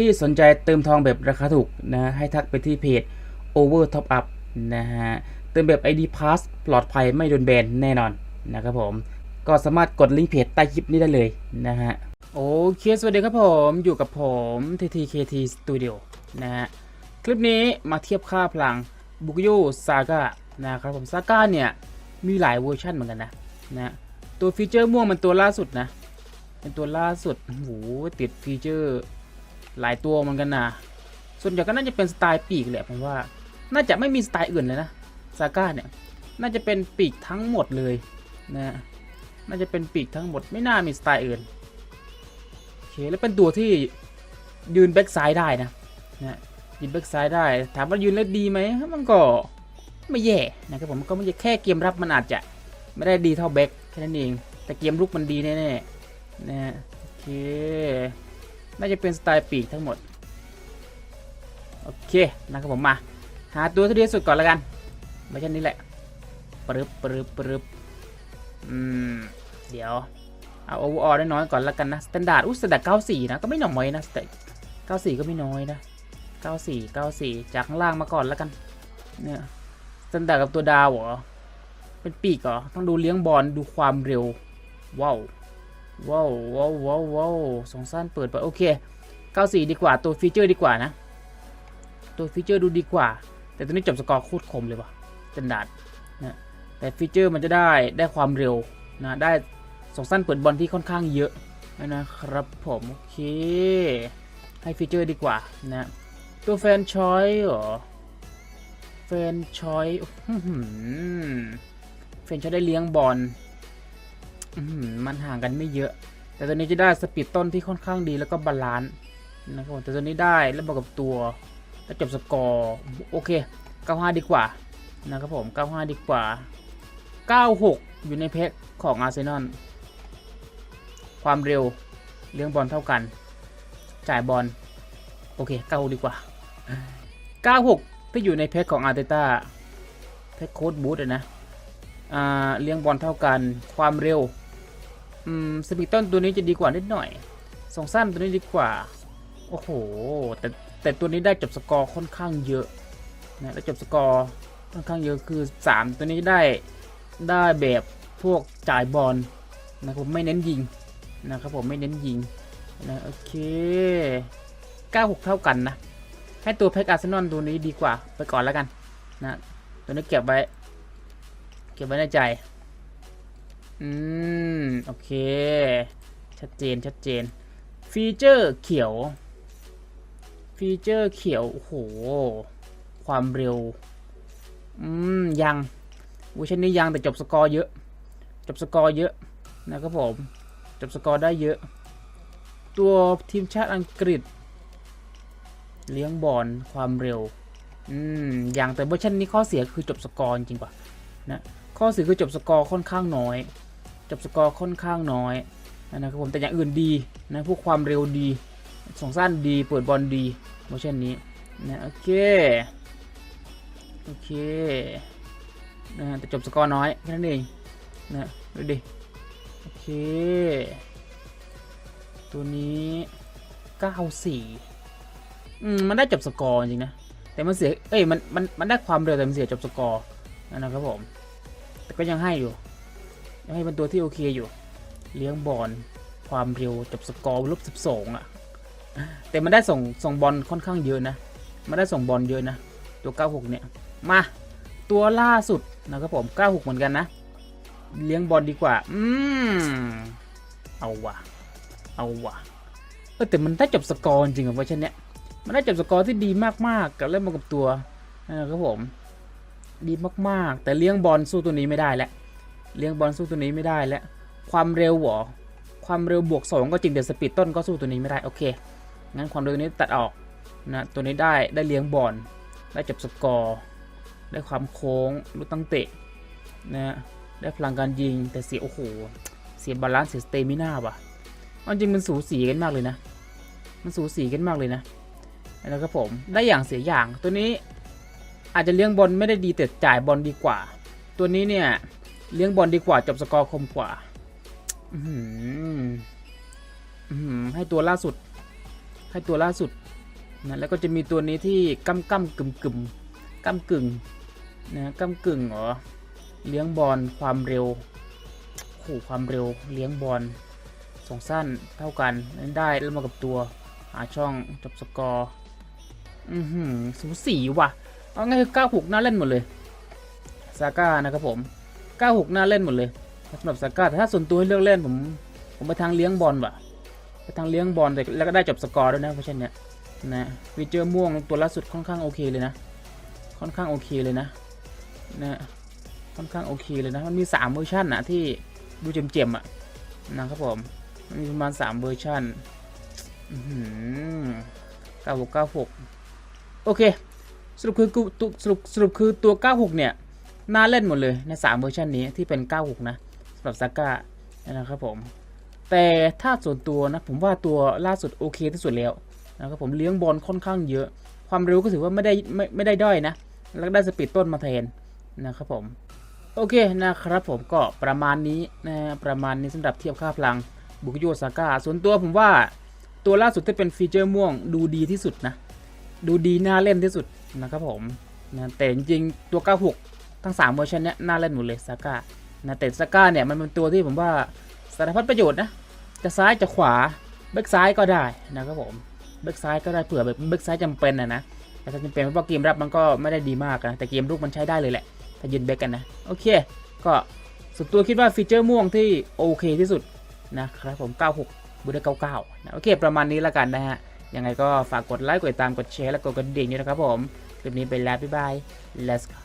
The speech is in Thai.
ที่สนใจเติมทองแบบราคาถูกนะให้ทักไปที่เพจ Over Top Up นะฮะเติมแบบ ID Pass ปลอดภัยไม่โดนแบนแน่นอนนะครับผมก็สามารถกดลิงก์เพจใต้คลิปนี้ได้เลยนะฮะโอเคสวัสดีครับผมอยู่กับผม TTKT Studio นะฮะคลิปนี้มาเทียบค่าพลังบุกโยซาก้านะครับผมซาก้าเนี่ยมีหลายเวอร์ชันเหมือนกันนะนะตัวฟีเจอร์ม่วงมันตัวล่าสุดนะเป็นตัวล่าสุดโอ้โหติดฟีเจอร์ หลายตัวเหมือนกันนะส่วนใหญ่ก็น่าจะเป็นสไตล์ปีกแหละผมว่า น่าจะไม่มีสไตล์อื่นเลยนะซาก้าเนี่ย น่าจะเป็นปีกทั้งหมดเลยนะน่าจะเป็นปีกทั้งหมดไม่น่ามีสไตล์อื่นโอเคแล้วเป็นตัวที่ยืนแบ็กซ้ายได้นะนะยืนแบ็กซ้ายได้ ถามว่ายืนแล้วดีไหมมันก็ไม่แย่นะครับผมก็ไม่ใช่แค่เกมรับมันอาจจะไม่ได้ดีเท่าแบ็กแค่นั้นเองแต่เกมรุกมันดีแน่ๆนะโอเค น่าจะเป็นสไตล์ปีกทั้งหมด โอเคนะครับผมมา หาตัวที่ดีที่สุดก่อนล้วกันไม่ใช่นี้แหละปรึบปรึบปรึบอืม เดี๋ยว เอาโอเวอร์ออได้น้อยก่อนล้วกันนะสแตนดาร์ดอุ้ยสแตนดาร์ดเก้าสี่นะ ก็ไม่น้อยนะแต่เก้าสี่ก็ไม่น้อยนะเก้าสี่เก้าสี่จากข้างล่างมาก่อนล้วกัน เนี่ยสแตนดาร์ดกับตัวดาวเหรอ เป็นปีกเหรอ ต้องดูเลี้ยงบอลดูความเร็ว ว้าว ว้าวว้าวว้าวว้าวสองสั้นเปิดไปโอเค 94 ดีกว่าตัวฟีเจอร์ดีกว่านะ ตัวฟีเจอร์ดูดีกว่า แต่ตัวนี้จบสกอร์โคตรคมเลยว่ะสแตนดาดนะแต่ฟีเจอร์มันจะได้ได้ความเร็วนะได้สองสั้นเปิดบอลที่ค่อนข้างเยอะนะครับผมโอเค ให้ฟีเจอร์ดีกว่านะตัวแฟนชอยเหรอแฟนชอยแฟนชอยได้เลี้ยงบอล มันห่างกันไม่เยอะ แต่ตัวนี้จะได้สปีดต้นที่ค่อนข้างดีแล้วก็บาลานซ์นะครับผมแต่ตัวนี้ได้แล้วบอกกับตัวแล้วจบสกอร์โอเค 95 ดีกว่านะครับผม 95 ดีกว่า 96 อยู่ในเพกของอาร์เซนอลความเร็วเลี้ยงบอลเท่ากัน จ่ายบอลโอเค 96 ดีกว่า 96 ที่อยู่ในเพกของอาร์เตต้าเพกโค้ดบูธนะเลี้ยงบอลเท่ากัน ความเร็ว อืมสปีดต้นตัวนี้จะดีกว่านิดหน่อยสองสั้นตัวนี้ดีกว่า โอ้โห แต่แต่ตัวนี้ได้จบสกอร์ค่อนข้างเยอะนะแล้วจบสกอร์ค่อนข้างเยอะคือ 3 ตัวนี้ได้ได้แบบพวกจ่ายบอลนะครับผมไม่เน้นยิงนะครับผมไม่เน้นยิงนะโอเค 96 เท่ากันนะ ให้ตัวแพ็กอาร์เซนอลตัวนี้ดีกว่าไปก่อนแล้วกันนะ ตัวนี้เก็บไว้ เก็บไว้ในใจ อืม โอเค ชัดเจนชัดเจน ฟีเจอร์เขียว ฟีเจอร์เขียว โอ้โห ความเร็ว อืม ยังเวอร์ชันนี้ยังแต่จบสกอร์เยอะ จบสกอร์เยอะนะครับผม จบสกอร์ได้เยอะ ตัวทีมชาติอังกฤษ เลี้ยงบอลความเร็ว อืม อย่างแต่เวอร์ชันนี้ข้อเสียคือจบสกอร์จริงป่ะนะ ข้อเสียคือจบสกอร์ค่อนข้างน้อย จบสกอร์ค่อนข้างน้อยนะครับผมแต่อย่างอื่นดีนะพวกความเร็วดีสองสั้นดีเปิดบอลดีโมชั่นนี้นะโอเคโอเคนะแต่จบสกอร์น้อยแค่นั้นเองนะดูดิโอเค ตัวนี้94อืมมันได้จบสกอร์จริงนะแต่มันเสียเอ้ยมันมันมันได้ความเร็วแต่มันเสียจบสกอร์นะครับผมแต่ก็ยังให้อยู่ ยังให้เป็นตัวที่โอเคอยู่ เลี้ยงบอลความเร็วจบสกอร์ลบสิบสองอะ แต่มันได้ส่งส่งบอลค่อนข้างเยอะนะมันได้ส่งบอลเยอะนะ ตัว 96 เนี่ย มา ตัวล่าสุดนะครับผม 96 เหมือนกันนะ เลี้ยงบอลดีกว่า อืม เอาว่ะเอาว่ะเออแต่มันได้จบสกอร์จริงๆอะเวอร์ชันเนี้ย มันได้จบสกอร์ที่ดีมากๆ กับเล่นมากับตัวนะครับผม ดีมากๆ แต่เลี้ยงบอลสู้ตัวนี้ไม่ได้แล้ว เลี้ยงบอลสู้ตัวนี้ไม่ได้แล้วความเร็วหรอความเร็วบวกสองก็จริงแต่สปีดต้นก็สู้ตัวนี้ไม่ได้โอเคงั้นความเร็วตัวนี้ตัดออกนะตัวนี้ได้ได้เลี้ยงบอลได้จับสกอร์ได้ความโค้งรู้ตั้งเตะนะได้พลังการยิงแต่เสียโอ้โหเสียบาลานซ์เสียสเตมิน่าว่ะเอาจริงมันสูสีกันมากเลยนะ มันสูสีกันมากเลยนะแล้วก็ผมได้อย่างเสียอย่างตัวนี้อาจจะเลี้ยงบอลไม่ได้ดีแต่จ่ายบอลดีกว่า ตัวนี้เนี่ย เลี้ยงบอลดีกว่าจบสกอร์คมกว่าให้ตัวล่าสุด ให้ตัวล่าสุดนะแล้วก็จะมีตัวนี้ที่ก้ำก้ำกึ่มกึ่มก้ำกึ่งนะก้ำกึ่งเหรอเลี้ยงบอลความเร็วโอ้โหความเร็วเลี้ยงบอลสองสั้นเท่ากันนั้นได้แล้วมากับตัวหาช่องจบสกอร์อือหือสูสีว่ะเอาง่ายคือ96น่าเล่นหมดเลยซาก้านะครับผม 96น่าเล่นหมดเลยสำหรับซาก้าแต่ถ้าส่วนตัวให้เลือกเล่นผมผมไปทางเลี้ยงบอลว่ะไปทางเลี้ยงบอลแต่แล้วก็ได้จบสกอร์ด้วยนะเพราะฉะนั้นเนี่ยนะฟีเจอร์ม่วงตัวล่าสุดค่อนข้างโอเคเลยนะ ค่อนข้างโอเคเลยนะนะค่อนข้างโอเคเลยนะมันมี3เวอร์ชันนะที่ดูเจ็มๆอะนะครับผมมันมีประมาณ3เวอร์ชันอื้อหือ96 96โอเคสรุปคือสรุปสรุปคือตัว 96 เนี่ย น่าเล่นหมดเลยใน3เวอร์ชันนี้ที่เป็น 96 นะสำหรับซาก้านะครับผม แต่ถ้าส่วนตัวนะ ผมว่าตัวล่าสุดโอเคที่สุดแล้วนะครับผมเลี้ยงบอลค่อนข้างเยอะ ความเร็วก็ถือว่าไม่ได้ไม่ไม่ได้ด้อยนะ แล้วก็ได้สปีดต้นมาแทนนะครับผม โอเคนะครับผมก็ประมาณนี้นะประมาณนี้สำหรับเทียบค่าพลังบุกโยซาก้าส่วนตัวผมว่าตัวล่าสุดที่เป็นฟีเจอร์ม่วงดูดีที่สุดนะ ดูดีน่าเล่นที่สุดนะครับผมนะแต่จริงๆตัว 96 ทั้ง 3 เวอร์ชันเนี้ยน่าเล่นหมดเลยซาก้านะแต่ซาก้าเนี่ยมันเป็นตัวที่ผมว่าสารพัดประโยชน์นะจะซ้ายจะขวาแบ็กซ้ายก็ได้นะครับผมแบ็กซ้ายก็ได้เผื่อแบบแบ็กซ้ายจำเป็นนะนะแต่ถ้าจำเป็นเพราะว่าเกมรับมันก็ไม่ได้ดีมากนะแต่เกมลุกมันใช้ได้เลยแหละถ้ายืนแบ็กกันนะโอเค ก็ส่วนตัวคิดว่าฟีเจอร์ม่วงที่โอเคที่สุดนะครับผม 96บูได้99นะโอเค ประมาณนี้แล้วกันนะฮะยังไงก็ฝากกดไลค์กดติดตามกดแชร์และกดกระดิ่งด้วยนะครับผมคลิปนี้ไปแล้วบ๊ายบาย let's go